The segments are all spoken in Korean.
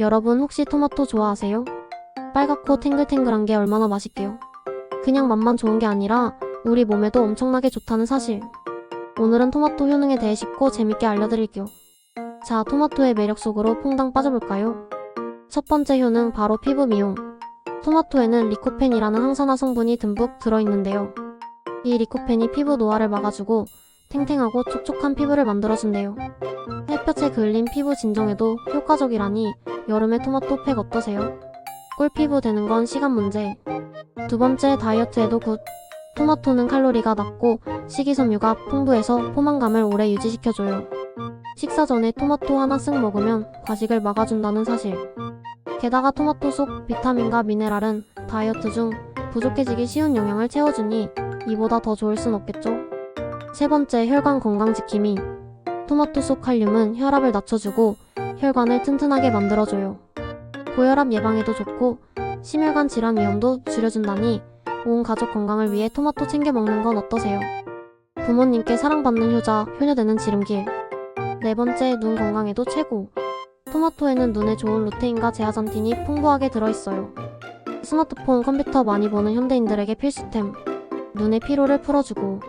여러분 혹시 토마토 좋아하세요? 빨갛고 탱글탱글한 게 얼마나 맛있게요. 그냥 맛만 좋은 게 아니라 우리 몸에도 엄청나게 좋다는 사실. 오늘은 토마토 효능에 대해 쉽고 재밌게 알려드릴게요. 자, 토마토의 매력 속으로 퐁당 빠져볼까요? 첫 번째 효능 바로 피부 미용. 토마토에는 리코펜이라는 항산화 성분이 듬뿍 들어있는데요. 이 리코펜이 피부 노화를 막아주고 탱탱하고 촉촉한 피부를 만들어준대요. 햇볕에 그을린 피부 진정에도 효과적이라니 여름에 토마토 팩 어떠세요? 꿀피부 되는 건 시간 문제. 두 번째 다이어트에도 굿. 토마토는 칼로리가 낮고 식이섬유가 풍부해서 포만감을 오래 유지시켜줘요. 식사 전에 토마토 하나 쓱 먹으면 과식을 막아준다는 사실. 게다가 토마토 속 비타민과 미네랄은 다이어트 중 부족해지기 쉬운 영양을 채워주니 이보다 더 좋을 순 없겠죠? 세 번째 혈관 건강 지킴이. 토마토 속 칼륨은 혈압을 낮춰주고 혈관을 튼튼하게 만들어줘요. 고혈압 예방에도 좋고 심혈관 질환 위험도 줄여준다니 온 가족 건강을 위해 토마토 챙겨 먹는 건 어떠세요? 부모님께 사랑받는 효자, 효녀되는 지름길. 네 번째, 눈 건강에도 최고. 토마토에는 눈에 좋은 루테인과 제아잔틴이 풍부하게 들어있어요. 스마트폰, 컴퓨터 많이 보는 현대인들에게 필수템. 눈의 피로를 풀어주고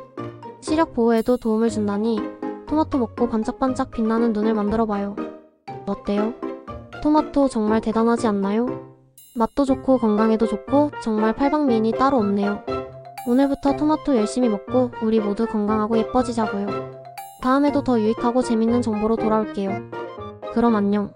시력 보호에도 도움을 준다니 토마토 먹고 반짝반짝 빛나는 눈을 만들어봐요. 어때요? 토마토 정말 대단하지 않나요? 맛도 좋고 건강에도 좋고 정말 팔방미인이 따로 없네요. 오늘부터 토마토 열심히 먹고 우리 모두 건강하고 예뻐지자고요. 다음에도 더 유익하고 재밌는 정보로 돌아올게요. 그럼 안녕.